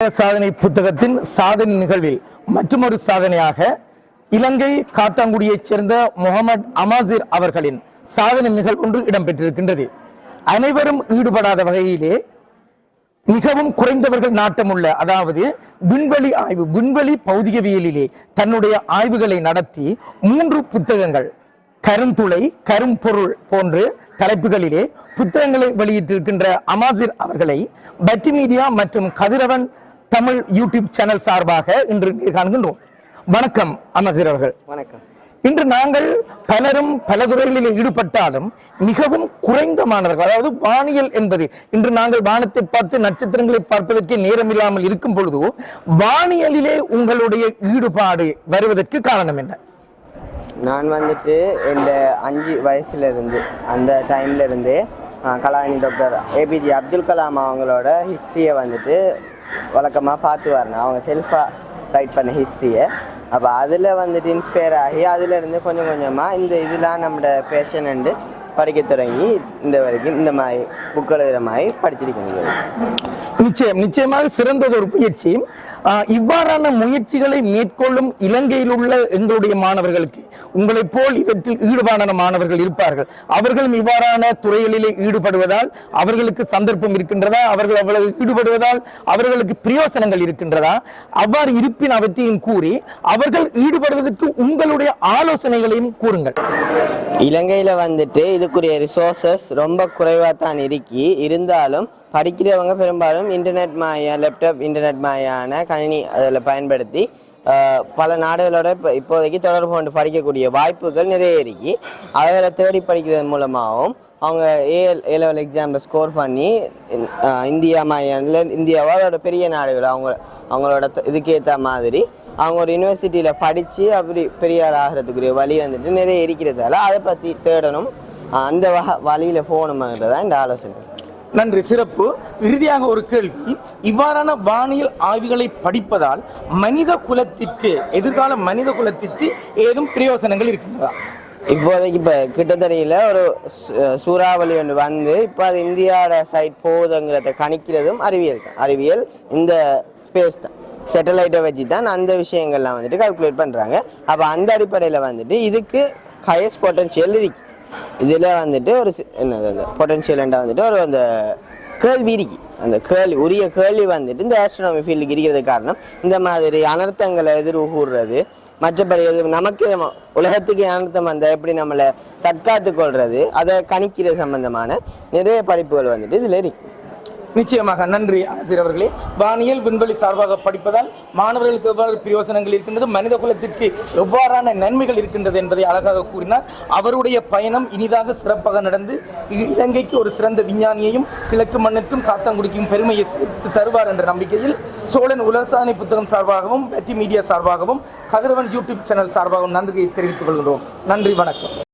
சாதனை புத்தகத்தின் சாதனை நிகழ்வில் மற்றொரு சாதனையாக இலங்கை காத்தாங்குடியைச் சேர்ந்த முகமது அமாசிர் அவர்களின் சாதனை நிகழ்வு ஒன்று இடம்பெற்றிருக்கின்றது. அனைவரும் ஈடுபடாத வகையிலே மிகவும் குறைந்தவர்கள் நாட்டமுள்ள அதாவது விண்வெளி ஆய்வு விண்வெளி பௌதிகவியலிலே தன்னுடைய ஆய்வுகளை நடத்தி மூன்று புத்தகங்கள் கருந்துளை கரும்பொருள் போன்று தலைப்புகளிலே புத்தகங்களை வெளியிட்டிருக்கின்ற அமாசிர் அவர்களை பட்டி மீடியா மற்றும் கதிரவன் தமிழ் யூடியூப் சேனல் சார்பாக இன்று இங்கே காண்கின்றோம். வணக்கம் அமாசிர் அவர்கள். வணக்கம். இன்று நாங்கள் பலரும் பல துறைகளில் ஈடுபட்டாலும் மிகவும் குறைந்த மாணவர்கள் அதாவது வானியல் என்பது இன்று நாங்கள் வானத்தை பார்த்து நட்சத்திரங்களை பார்ப்பதற்கு நேரம் இல்லாமல் இருக்கும் பொழுது வானியலிலே உங்களுடைய ஈடுபாடு வருவதற்கு காரணம் என்ன? நான் வந்துட்டு இந்த அஞ்சு வயசுல இருந்து அந்த டைம்ல இருந்து கலாநிதி டாக்டர் ஏபிஜே அப்துல் கலாம் அவங்களோட ஹிஸ்ட்ரியை வந்துட்டு வழக்கமாக பார்த்து வரணும். அவங்க செல்ஃபாக ரைட் பண்ண ஹிஸ்ட்ரியை அப்போ அதில் வந்துட்டு இன்ஸ்பயர் ஆகி அதுலேருந்து கொஞ்சம் கொஞ்சமாக இந்த இதெல்லாம் நம்மளோட பேஷன் அண்டு படிக்க தொடங்கி இந்த வரைக்கும் இந்த மாதிரி புக் எழுதுகிற மாதிரி படிச்சிருக்கீங்க. நிச்சயம் நிச்சயமாக சிறந்தது ஒரு முயற்சி இவ்வாறான முயற்சிகளை மேற்கொள்ளும் இலங்கையில் உள்ள எங்களுடைய மாணவர்களுக்கு உங்களைப் போல் இவற்றில் ஈடுபாடான மாணவர்கள் இருப்பார்கள். அவர்களும் இவ்வாறான துறைகளிலே ஈடுபடுவதால் அவர்களுக்கு சந்தர்ப்பம் இருக்கின்றதா? அவர்கள் அவ்வளவு ஈடுபடுவதால் அவர்களுக்கு பிரயோசனங்கள் இருக்கின்றதா? அவ்வாறு இருப்பின் அவற்றையும் கூறி அவர்கள் ஈடுபடுவதற்கு உங்களுடைய ஆலோசனைகளையும் கூறுங்கள். இலங்கையில் வந்துட்டு இதுக்குரிய ரிசோர்சஸ் ரொம்ப குறைவாக தான் இருக்கி. இருந்தாலும் படிக்கிறவங்க பெரும்பாலும் இன்டர்நெட் மாயா லேப்டாப் இன்டர்நெட் மாயான கணினி அதில் பயன்படுத்தி பல நாடுகளோட இப்போ இப்போதைக்கு தொடர்பு கொண்டு படிக்கக்கூடிய வாய்ப்புகள் நிறைய இருக்கு. அவைகளை தேடி படிக்கிறது மூலமாகவும் அவங்க ஏஎல் ஏ லெவல் எக்ஸாமில் ஸ்கோர் பண்ணி இந்தியா மாயானில் இந்தியாவோ அதோட பெரிய நாடுகள் அவங்க அவங்களோட இதுக்கேற்ற மாதிரி அவங்க ஒரு யூனிவர்சிட்டியில் படித்து அப்படி பெரியார் ஆகிறதுக்குரிய வழி வந்துட்டு நிறைய இருக்கிறதால அதை பற்றி தேடணும். அந்த வழியில் போகணுங்கிறது தான் இந்த ஆலோசனை. நன்றி. சிறப்பு. இறுதியாக ஒரு கேள்வி. இவ்வாறான வானியல் ஆய்வுகளை படிப்பதால் மனித குலத்திற்கு எதிர்கால மனித குலத்திற்கு ஏதும் பிரயோசனங்கள் இருக்கின்றதா? இப்போதைக்கு இப்போ கிட்டத்தட்ட ஒரு சு- சூறாவளி ஒன்று வந்து இப்போ அது இந்தியாவோட சைட் போகுதுங்கிறத கணிக்கிறதும் அறிவியல் தான். அறிவியல் இந்த ஸ்பேஸ் தான். சேட்டலைட்டை வச்சு தான் அந்த விஷயங்கள்லாம் வந்துட்டு கால்குலேட் பண்ணுறாங்க அப்போ அந்த அடிப்படையில் வந்துட்டு இதுக்கு ஹையஸ்ட் பொட்டன்ஷியல் இருக்குது இதில் வந்துட்டு ஒரு என்னது அந்த பொட்டன்ஷியல்ண்டா வந்துட்டு ஒரு அந்த கேள்வி இருக்கு. அந்த கேள்வி உரிய கேள்வி வந்துட்டு இந்த ஆஸ்ட்ரோனமி ஃபீல்டுக்கு இருக்கிறது காரணம் இந்த மாதிரி அனர்த்தங்களை எதிர்கூடுறது மற்றபடி எது நமக்கு உலகத்துக்கு அனர்த்தம் வந்தால் எப்படி நம்மளை தற்காத்து கொள்வது அதை கணிக்கிற சம்பந்தமான நிறைய படிப்புகள் வந்துட்டு இதில் இருக்கு. நிச்சயமாக நன்றி ஆசிரியர் அவர்களே. வானியல் விண்வெளி சார்பாக படிப்பதால் மாணவர்களுக்கு எவ்வாறு பிரயோசனங்கள் இருக்கின்றது மனித குலத்திற்கு எவ்வாறான நன்மைகள் இருக்கின்றது என்பதை அழகாக கூறினார். அவருடைய பயணம் இனிதாக சிறப்பாக நடந்து இ- இலங்கைக்கு ஒரு சிறந்த விஞ்ஞானியையும் கிழக்கு மண்ணிற்கும் காத்தாங்குடிக்கும் பெருமையை சேர்த்து தருவார் என்ற நம்பிக்கையில் சோழன் உலசாதனை புத்தகம் சார்பாகவும் வெற்றி மீடியா சார்பாகவும் கதிரவன் யூடியூப் சேனல் சார்பாகவும் நன்றியை தெரிவித்துக் கொள்கிறோம் நன்றி வணக்கம்.